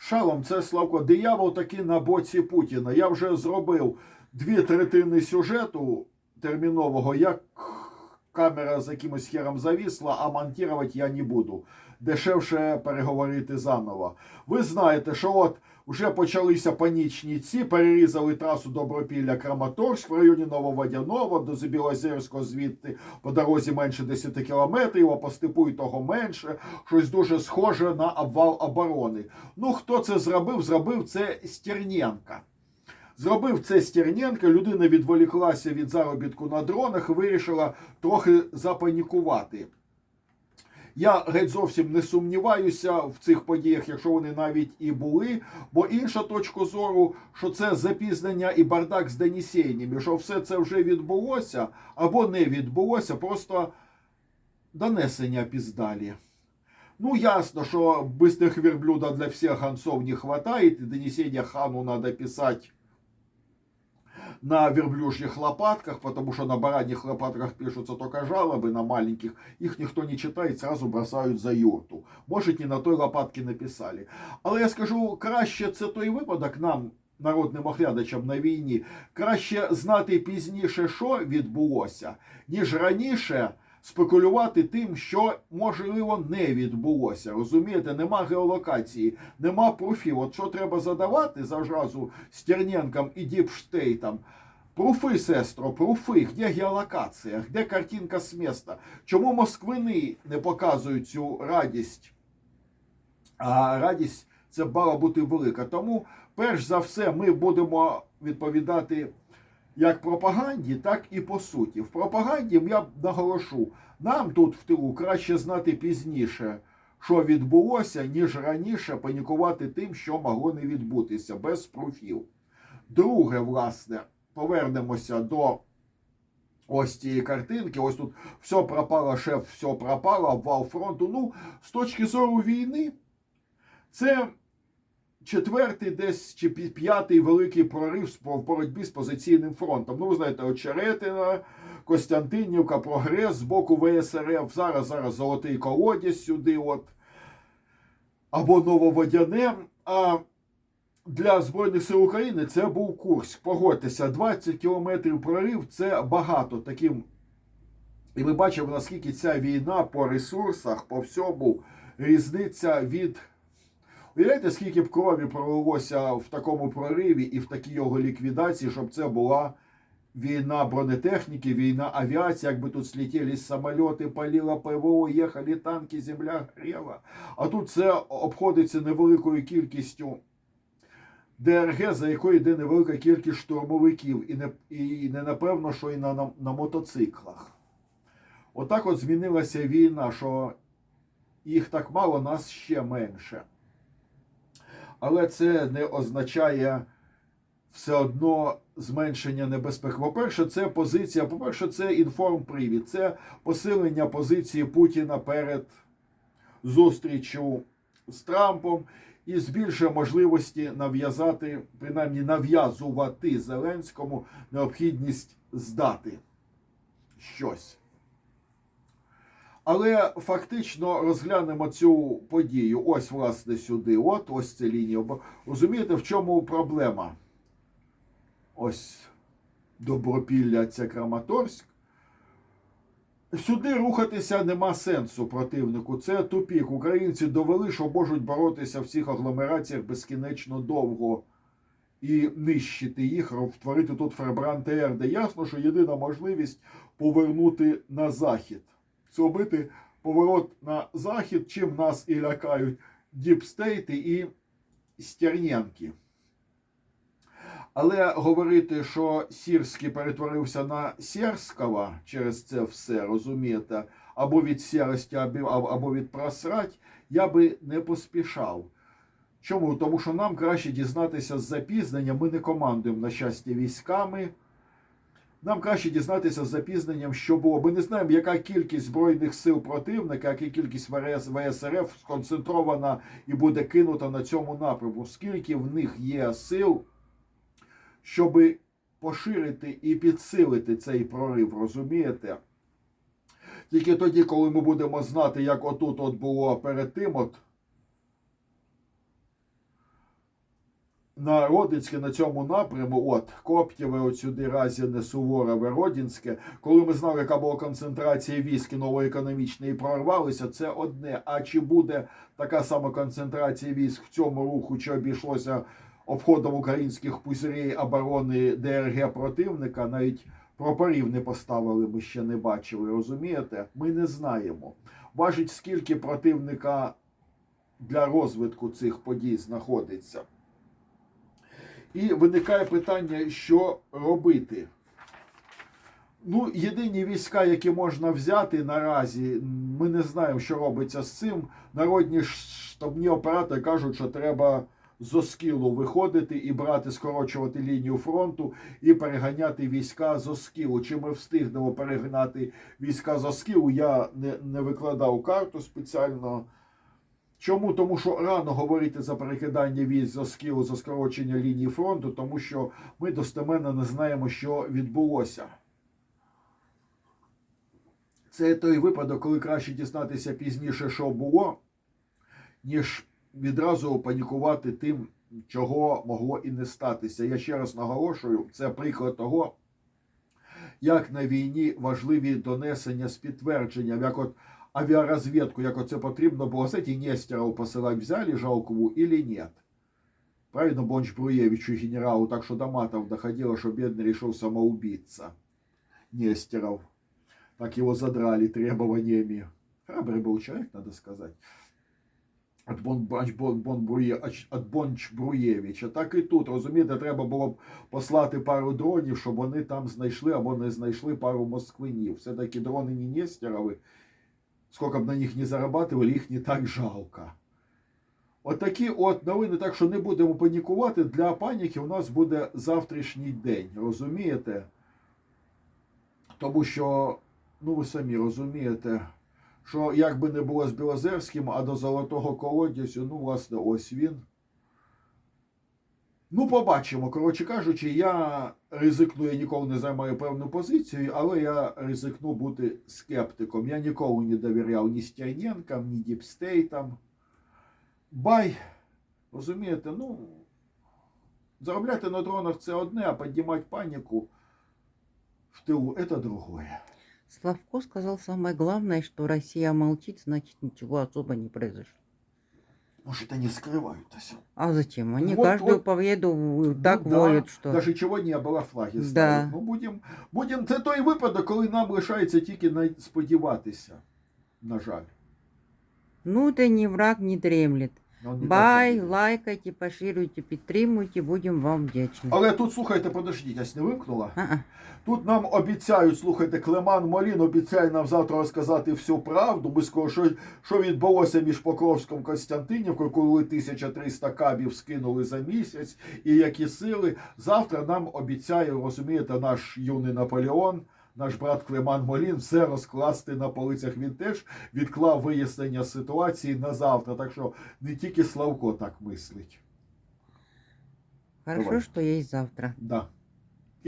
Шалом, це Славко. Диявол таки на боці Путіна. Я вже зробив дві третини сюжету термінового, як камера з якимось хером завісла, а монтувати я не буду. Дешевше переговорити заново. Ви знаєте, що от вже почалися панічні ці, перерізали трасу Добропілля Краматорськ в районі Нововодяного до Забілозерського звідти по дорозі менше 10 кілометрів, а по степу і того менше. Щось дуже схоже на обвал оборони. Ну, хто це зробив? Зробив це Стерненка. Зробив це Стерненко, людина відволіклася від заробітку на дронах і вирішила трохи запанікувати. Я геть зовсім не сумніваюся в цих подіях, якщо вони навіть і були. Бо інша точка зору, що це запізнення і бардак з донесеннями, що все це вже відбулося або не відбулося, просто донесення піздалі. Ну, ясно, что быстрых верблюда для всех гонцов не хватает, и донесение хану надо писать на верблюжьих лопатках, потому что на бараньих лопатках пишутся только жалобы, на маленьких их никто не читает, сразу бросают за юрту. Может, не на той лопатки написали. Але я скажу, краще це той випадок нам, народним оглядачам на війні, краще знати пізніше, що відбулося, ніж раніше спекулювати тим, що можливо не відбулося. Розумієте, нема геолокації, нема профів. От що треба задавати зразу Стерненкам і Діпштейтам? Пруфи, сестро, пруфи, де геолокація, де картинка з міста? Чому москвини не показують цю радість? А радість це мала бути велика. Тому, перш за все, ми будемо відповідати як пропаганді, так і по суті. В пропаганді я наголошу, нам тут в тилу краще знати пізніше, що відбулося, ніж раніше панікувати тим, що могло не відбутися, без пруфів. Друге, власне, повернемося до ось цієї картинки. Ось тут все пропало, шеф, все пропало, обвал фронту. Ну, з точки зору війни, це четвертий десь чи п'ятий великий прорив в боротьбі з позиційним фронтом. Ну, ви знаєте, Очеретина, Костянтинівка, прогрес з боку ВСРФ. Зараз зараз золотий колодязь сюди, от. Або Нововодяне. А для Збройних сил України це був Курськ. Погодьтеся, 20 кілометрів прорив це багато таким. І ми бачимо, наскільки ця війна по ресурсах, по всьому різниця від. Уявляєте, скільки б крові пролилося в такому прориві і в такій його ліквідації, щоб це була війна бронетехніки, війна авіації, якби тут слетілись самоліти, паліло ПВО, їхали танки, земля гріла. А тут це обходиться невеликою кількістю ДРГ, за якою йде невелика кількість штурмовиків, і не, і не напевно, що і на, на, на мотоциклах. Отак от змінилася війна, що їх так мало, нас ще менше. Але це не означає все одно зменшення небезпеки. По-перше, це позиція, по-перше, це інформпривід, це посилення позиції Путіна перед зустрічю з Трампом і збільшує можливості нав'язати, принаймні нав'язувати Зеленському необхідність здати щось. Але фактично розглянемо цю подію. Ось, власне, сюди. От ось ця лінія. Розумієте, в чому проблема? Ось Добропілля, це Краматорськ. Сюди рухатися нема сенсу противнику. Це тупік. Українці довели, що можуть боротися в цих агломераціях безкінечно довго і нищити їх, втворити тут Фребран ТР, ясно, що єдина можливість повернути на захід. Зробити поворот на захід, чим нас і лякають діпстейти і стернянки. Але говорити, що Сірський перетворився на Сєрського через це все, розумієте, або від сірості, або від просрать, я би не поспішав. Чому? Тому що нам краще дізнатися з запізненням. Ми не командуємо, на щастя, військами. Нам краще дізнатися з запізненням, що було. Ми не знаємо, яка кількість збройних сил противника, яка кількість ВСРФ сконцентрована і буде кинута на цьому напрямку. Скільки в них є сил, щоб поширити і підсилити цей прорив, розумієте? Тільки тоді, коли ми будемо знати, як отут от було перед тим, от на Родинське, на цьому напряму, от Коптєве, от сюди Разіне, Суворове, Родінське, коли ми знали, яка була концентрація військ новоекономічної, і прорвалися, це одне. А чи буде така сама концентрація військ в цьому руху, чи обійшлося обходом українських пузирей оборони ДРГ противника, навіть прапорів не поставили, ми ще не бачили, розумієте? Ми не знаємо. Важить, скільки противника для розвитку цих подій знаходиться. І виникає питання, що робити. Ну, єдині війська, які можна взяти наразі, ми не знаємо, що робиться з цим. Народні штабні оператори кажуть, що треба з Оскілу виходити і брати, скорочувати лінію фронту і переганяти війська з Оскілу. Чи ми встигнемо перегнати війська з Оскілу, я не, не викладав карту спеціально. Чому? Тому що рано говорити за перекидання військ з Оскілу, за скорочення лінії фронту, тому що ми достеменно не знаємо, що відбулося. Це той випадок, коли краще дізнатися пізніше, що було, ніж відразу панікувати тим, чого могло і не статися. Я ще раз наголошую, це приклад того, як на війні важливі донесення з підтвердженням, як от авіарозвідку, як оце потрібно було, кстати, Нестеров посилати взяли Жалкову или нет. Правильно, Бонч Бруевичу генералу, так что до матов доходило, что бедный решил самоубийца. Нестеров. Так его задрали требованиями. Храбрый был человек, надо сказать. От Бон, Бонч, Бон, Бон Брує, от Бонч Бруєвича. Так і тут, розумієте, треба було б послати пару дронів, щоб вони там знайшли або не знайшли пару москвинів. Все-таки дрони не Нестерови. Сколько б на них не зарабатывали, їх не так жалко. Отакі от новини, так що не будемо панікувати. Для паніки у нас буде завтрашній день, розумієте? Тому що, ну ви самі розумієте, що як би не було з Білозерським, а до золотого колодязю, ну, власне, ось він. Ну, побачимо. Коротше кажучи, я ризикну, я ніколи не займаю певну позицію, але я ризикну бути скептиком. Я ніколи не довіряв ні Стерненкам, ні Діпстейтам. Бай, розумієте, ну, заробляти на дронах це одне, а піднімати паніку в тилу це другое. Славко сказал самое главное, что Россия молчит, значит ничего особо не произошло. Может, они скрываются. А зачем? Они Вот- каждую вот- победу так Ну да, воют, что... Даже чого не було флаги Да. Ну, будем, будем, це той випадок, коли нам лишається тільки на- сподіватися. На жаль. Ну, ты не враг, не дремлет. Ну, Бай, лайкайте, поширюйте, підтримуйте, будем вам вдячні. Але тут, слухайте, подождіть, я не вимкнула. А-а. Тут нам обіцяють, слухайте, Клеман Молін обіцяє нам завтра розказати всю правду. Ми скоро, що, що відбулося між Покровськом і Костянтинівкою, коли 1300 кабів скинули за місяць, і які сили. Завтра нам обіцяє, розумієте, наш юний Наполеон, наш брат Клеман Молін, все розкласти на полицях. Він теж відклав вияснення ситуації на завтра. Так що не тільки Славко так мислить. Хорошо, Давай. що є завтра. Да.